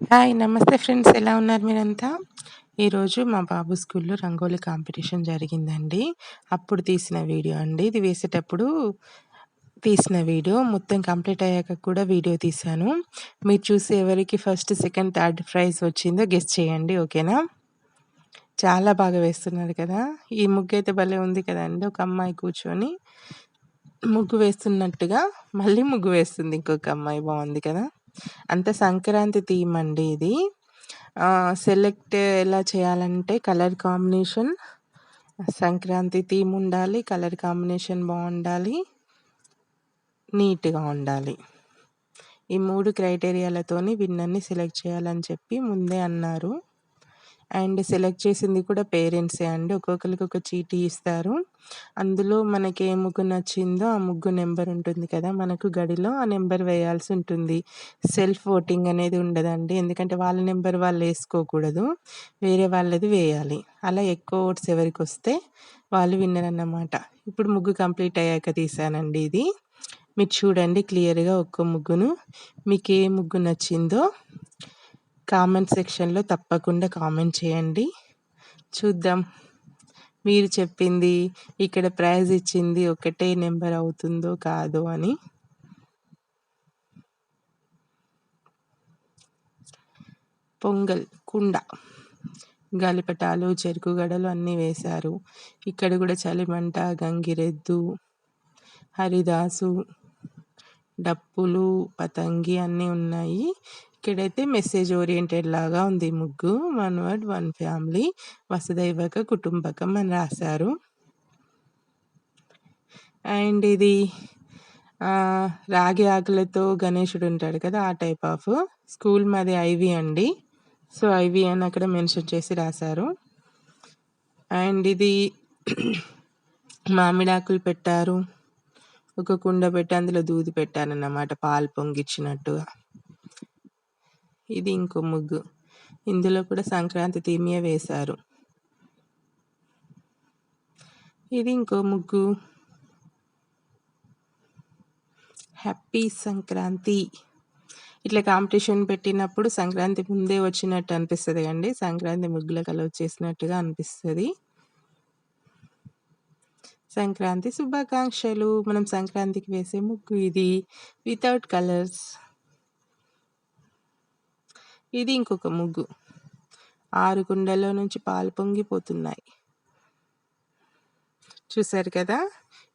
Hi నమస్తే friends. ఎలా ఉన్నారు మీరంతా? ఈరోజు మా బాబు స్కూల్లో రంగోలీ కాంపిటీషన్ జరిగిందండి. అప్పుడు తీసిన వీడియో అండి. ఇది వేసేటప్పుడు తీసిన వీడియో. మొత్తం కంప్లీట్ అయ్యాక కూడా వీడియో తీశాను. మీరు చూసి ఎవరికి ఫస్ట్ సెకండ్ థర్డ్ ప్రైజ్ వచ్చిందో గెస్ట్ చేయండి ఓకేనా? చాలా బాగా వేస్తున్నారు కదా. ఈ ముగ్గు అయితే భలే ఉంది కదండి. ఒక అమ్మాయి కూర్చొని ముగ్గు వేస్తున్నట్టుగా మళ్ళీ ముగ్గు వేస్తుంది ఇంకొక అమ్మాయి. బాగుంది కదా? అంత సంక్రాంతి థీమ్ అండి ఇది. సెలెక్ట్ ఎలా చేయాలంటే కలర్ కాంబినేషన్. సంక్రాంతి థీమ్ ఉండాలి కలర్ కాంబినేషన్ బాగుండాలి నీట్గా ఉండాలి. ఈ మూడు క్రైటీరియాలతోని విన్నర్ని సెలెక్ట్ చేయాలని చెప్పి ముందే అన్నారు. అండ్ సెలెక్ట్ చేసింది కూడా పేరెంట్సే అండి. ఒక్కొక్కరికి ఒక చీటీ ఇస్తారు. అందులో మనకి ఏ ముగ్గు నచ్చిందో ఆ ముగ్గు నెంబర్ ఉంటుంది కదా మనకు గడిలో ఆ నెంబర్ వేయాల్సి ఉంటుంది. సెల్ఫ్ ఓటింగ్ అనేది ఉండదండి. ఎందుకంటే వాళ్ళ నెంబర్ వాళ్ళు వేసుకోకూడదు. వేరే వాళ్ళది వేయాలి. అలా ఎక్కువ ఓట్స్ ఎవరికి వస్తే వాళ్ళు విన్నర్ అన్నమాట. ఇప్పుడు ముగ్గు కంప్లీట్ అయ్యాక తీసానండి ఇది. మీరు చూడండి క్లియర్గా ఒక్క ముగ్గును. మీకు ఏ ముగ్గు నచ్చిందో కామెంట్ సెక్షన్లో తప్పకుండా కామెంట్ చేయండి. చూద్దాం. మీరు చెప్పింది ఇక్కడ ప్రైజ్ ఇచ్చింది ఒకటే నెంబర్ అవుతుందో కాదో అని. పొంగల్ కుండ. గాలిపటాలు చెరుకు గడలు అన్నీ వేశారు. ఇక్కడ కూడా చలిమంట గంగిరెద్దు హరిదాసు డప్పులు పతంగి అన్నీ ఉన్నాయి. ఇక్కడైతే మెసేజ్ ఓరియంటెడ్ లాగా ఉంది ముగ్గు. వన్ వర్డ్ వన్ ఫ్యామిలీ వసుదైవక కుటుంబకం అని రాశారు. అండ్ ఇది రాగి ఆకులతో గణేషుడు ఉంటాడు కదా ఆ టైప్ ఆఫ్ స్కూల్ మాది ఐవి అండి. సో ఐవి అని అక్కడ మెన్షన్ చేసి రాశారు. అండ్ ఇది మామిడాకులు పెట్టారు. ఒక కుండ పెట్టి అందులో దూది పెట్టారన్నమాట పాలు పొంగిచ్చినట్టుగా. ఇది ఇంకో ముగ్గు. ఇందులో కూడా సంక్రాంతి తీమియ వేశారు. ఇది ఇంకో ముగ్గు. హ్యాపీ సంక్రాంతి. ఇట్లా కాంపిటీషన్ పెట్టినప్పుడు సంక్రాంతి ముందే వచ్చినట్టు అనిపిస్తుంది అండి సంక్రాంతి ముగ్గుల కలర్ చేసినట్టుగా అనిపిస్తుంది. సంక్రాంతి శుభాకాంక్షలు. మనం సంక్రాంతికి వేసే ముగ్గు ఇది. వితౌట్ కలర్స్ ఇది ఇంకొక ముగ్గు. ఆరు కుండల్లో నుంచి పాలు పొంగిపోతున్నాయి. చూసారు కదా?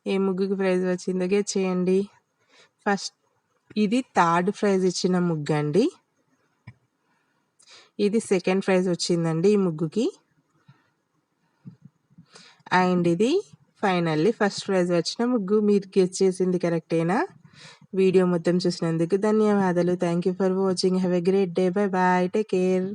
ఏ ముగ్గుకి ప్రైజ్ వచ్చిందో చేయండి. ఫస్ట్ ఇది థర్డ్ ప్రైజ్ ఇచ్చిన ముగ్గు అండి. ఇది సెకండ్ ప్రైజ్ వచ్చిందండి ఈ ముగ్గుకి. అండ్ ఇది ఫైనల్లీ ఫస్ట్ ప్రైజ్ వచ్చిన ముగ్గు. మీరు గెస్ చేసింది కరెక్టేనా? వీడియో మొత్తం చూసినందుకు ధన్యవాదాలు. Thank you for watching have a great day bye bye take care